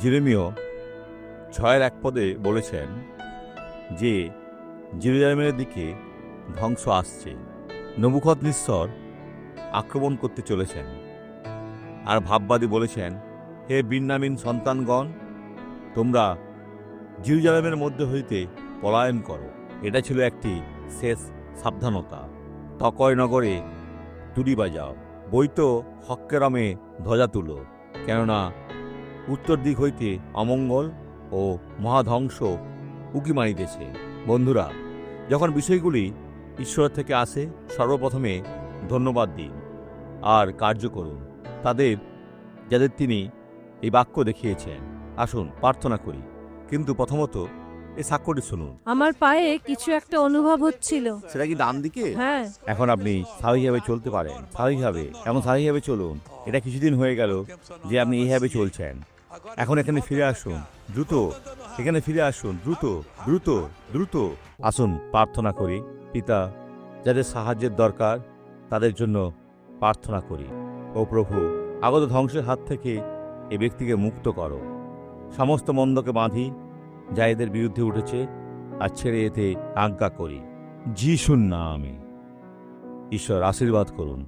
জিরেমিও ছয়ের এক পদে বলেছেন যে, জেরুজালেমের দিকে ধ্বংস আসছে। নবুখত নিঃস্বর আক্রমণ করতে চলেছেন। আর ভাববাদী বলেছেন, হে বিন্নামিন সন্তানগণ, তোমরা জিরুজালেমের মধ্যে হইতে পলায়ন করো। এটা ছিল একটি শেষ সাবধানতা। তকয় নগরে তুড়ি বাজাও। বইতো হক্কেরমে ধ্বজা তুলো। কেননা উত্তর দিক হইতে অমঙ্গল ও মহাধ্বংস উকি মারিতেছে। বন্ধুরা যখন বিষয়গুলি ঈশ্বর থেকে আসে সর্বপ্রথমে ধন্যবাদ দিন আর কার্য করুন। তাদের যাদের তিনি এই বাক্য দেখিয়েছেন আসুন প্রার্থনা করি। কিন্তু প্রথমত এই সাক্ষ্যটি শুনুন। আমার পায়ে কিছু একটা অনুভব হচ্ছিল। সেটা কি ডান দিকে? হ্যাঁ। এখন আপনি স্বাভাবিকভাবে চলতে পারেন। স্বাভাবিকভাবে এমন স্বাভাবিকভাবে চলুন। এটা কিছুদিন হয়ে গেল যে আপনি এইভাবে চলছেন। এখন এখানে ফিরে আসুন। দ্রুত। এখানে ফিরে আসুন। দ্রুত। দ্রুত। দ্রুত। আসুন, প্রার্থনা করি। পিতা, যাদের সাহায্যের দরকার, তাদের জন্য প্রার্থনা করি। ও প্রভু, আগত ধ্বংসের হাত থেকে এ ব্যক্তিকে মুক্ত করো। সমস্ত মন্দকে বাঁধি, যা এদের বিরুদ্ধে উঠেছে, আর ছেড়ে এতে আজ্ঞা করি। যিশুর নামে। ঈশ্বর, আশীর্বাদ করুন।